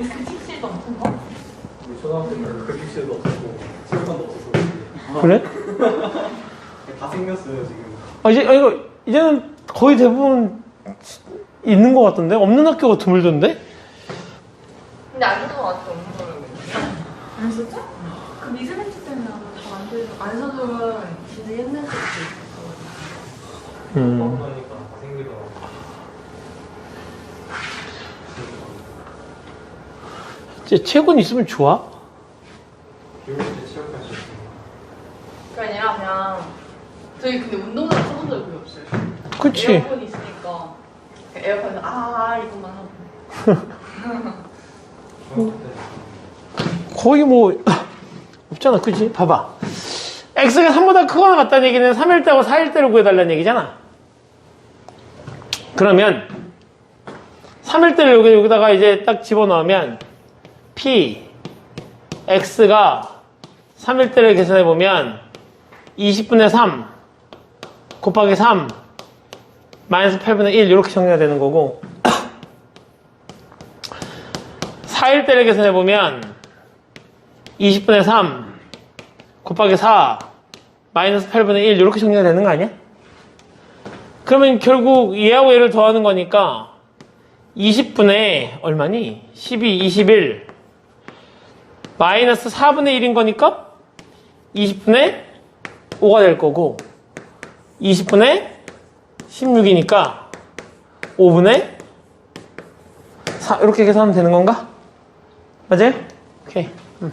그? 우리 초등학교 때는 없었고 체육관도 그래? 다 생겼어요 지금 아, 이제, 아, 이거, 이제는 거의 대부분 있는 것 같던데? 없는 학교가 드물던데? 근데 안 써도 아직 없는 있어. 안 썼죠? 그 미세먼지 때문에 아마 다 만들고 안 써도 진짜 옛날 것도 있어. 음. 먹으니까 다 생기더라고 이 제 체육관 있으면 좋아? 그게 아니라 그냥 저희 근데 운동장 써본 적이 거의 없어요. 그치. 에어컨이 있으니까 에어컨에서 아 이것만 하고. 중학교 때 거의 뭐, 없잖아. 그치? 봐봐. x가 3보다 크거나 같다는 얘기는 3일 때하고 4일 때를 구해달라는 얘기잖아. 그러면, 3일 때를 여기, 여기다가 이제 딱 집어넣으면, p, x가 3일 때를 계산해보면, 20분의 3 곱하기 3 마이너스 8분의 1 이렇게 정리가 되는 거고 4일 때를 계산해보면 20분의 3 곱하기 4 마이너스 8분의 1 이렇게 정리가 되는 거 아니야? 그러면 결국 얘하고 얘를 더하는 거니까 20분의 얼마니? 12, 21 마이너스 4분의 1인 거니까 20분의 5가 될 거고 20분의 16이니까 5분의 4 이렇게 계산하면 되는 건가? 맞아요? 오케이. 음.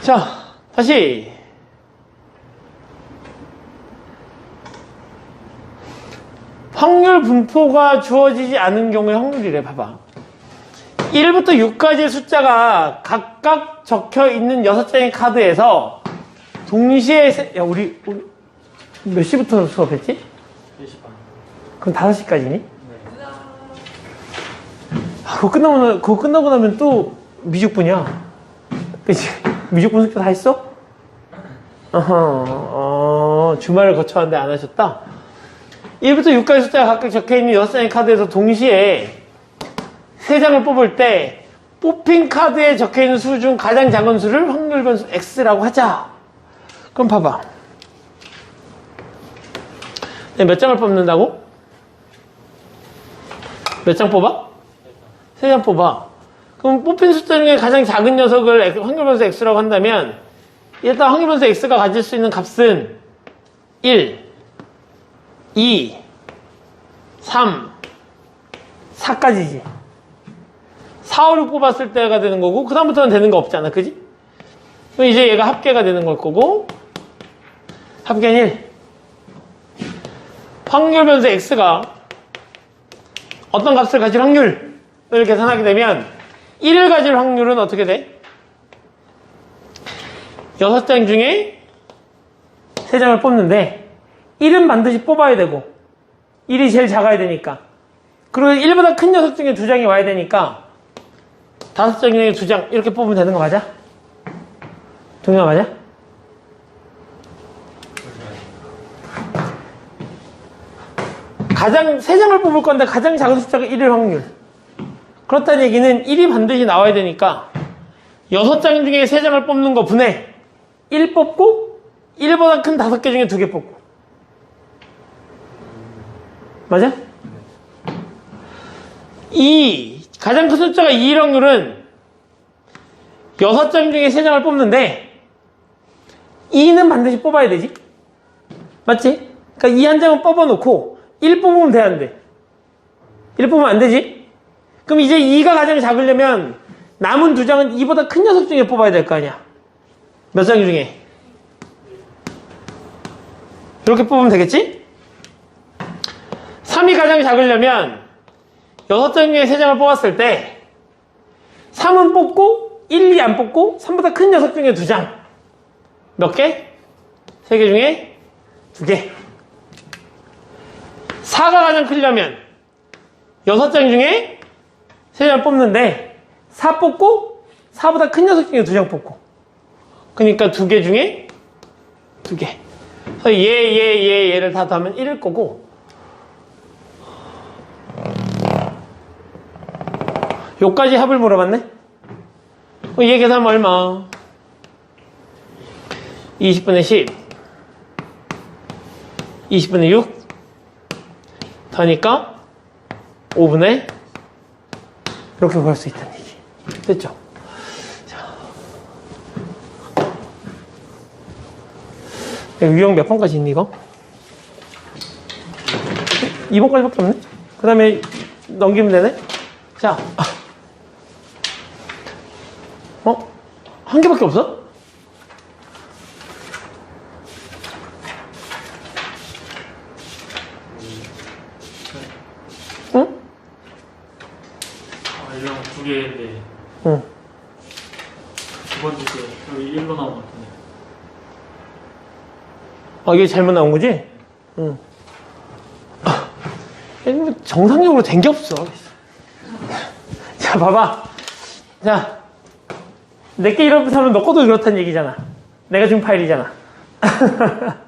자, 다시. 확률 분포가 주어지지 않은 경우의 확률이래, 봐봐. 1부터 6까지의 숫자가 각각 적혀 있는 6장의 카드에서 동시에, 세- 야, 우리, 우리 몇 시부터 수업했지? 1시 반 그럼 5시까지니? 네. 아, 그거 끝나고, 나, 그거 끝나고 나면 또 미적분이야. 그치? 미적분 숙제 다 했어? 어허, 어, 주말을 거쳐왔는데 안 하셨다? 1부터 6까지 숫자가 각각 적혀있는 6장의 카드에서 동시에 3장을 뽑을 때 뽑힌 카드에 적혀 있는 수 중 가장 작은 수를 확률 변수 X라고 하자. 그럼 봐봐. 내가 몇 장을 뽑는다고? 몇 장 뽑아? 세 장 뽑아. 그럼 뽑힌 숫자 중에 가장 작은 녀석을 X- 확률 변수 x라고 한다면 일단 확률 변수 x가 가질 수 있는 값은 1, 2, 3, 4까지지. 4, 5, 6 뽑았을 때가 되는 거고 그 다음부터는 되는 거 없잖아. 그지? 그럼 이제 얘가 합계가 되는 걸 거고 합계는 1. 확률 변수 x가 어떤 값을 가질 확률을 계산하게 되면 1을 가질 확률은 어떻게 돼? 6장 중에 3장을 뽑는데 1은 반드시 뽑아야 되고 1이 제일 작아야 되니까 그리고 1보다 큰 녀석 중에 2장이 와야 되니까 5장 중에 2장 이렇게 뽑으면 되는 거 맞아? 동영아 맞아? 가장 3장을 뽑을 건데 가장 작은 숫자가 1일 확률 그렇다는 얘기는 1이 반드시 나와야 되니까 6장 중에 3장을 뽑는 거 분해 1 뽑고 1보다 큰 5개 중에 2개 뽑고 맞아? 2 가장 큰 숫자가 2일 확률은 6장 중에 3장을 뽑는데 2는 반드시 뽑아야 되지 맞지? 그러니까 2 한 장은 뽑아놓고 1 뽑으면 돼, 안 돼? 1 뽑으면 안 되지? 그럼 이제 2가 가장 작으려면 남은 두 장은 2보다 큰 녀석 중에 뽑아야 될 거 아니야? 몇 장 중에? 이렇게 뽑으면 되겠지? 3이 가장 작으려면 6장 중에 3장을 뽑았을 때 3은 뽑고 1, 2 안 뽑고 3보다 큰 녀석 중에 두 장. 몇 개? 3개 중에 2개. 4가 가장 크려면 6장 중에 3장 뽑는데 4 뽑고 4보다 큰 녀석 중에 2장 뽑고 그러니까 2개 중에 2개 그래서 얘, 얘, 얘, 얘를 다 더하면 1일 거고 요까지 합을 물어봤네? 어, 얘 계산하면 얼마? 20분의 10. 20분의 6. 더니까 5분의 이렇게 구할 수 있다는 얘기. 됐죠? 자. 유형 몇 번까지 있니, 이거? 2번까지밖에 없네? 그 다음에 넘기면 되네? 자. 어? 한 개밖에 없어? 응? 아, 이런 두 개인데 응. 두 번째 게 여기 1로 나온 것 같은데. 아, 이게 잘못 나온 거지? 응. 아, 이거 정상적으로 된 게 없어. 자, 봐봐. 자, 내게 이렇다면 너 것도 이렇다는 얘기잖아. 내가 준 파일이잖아.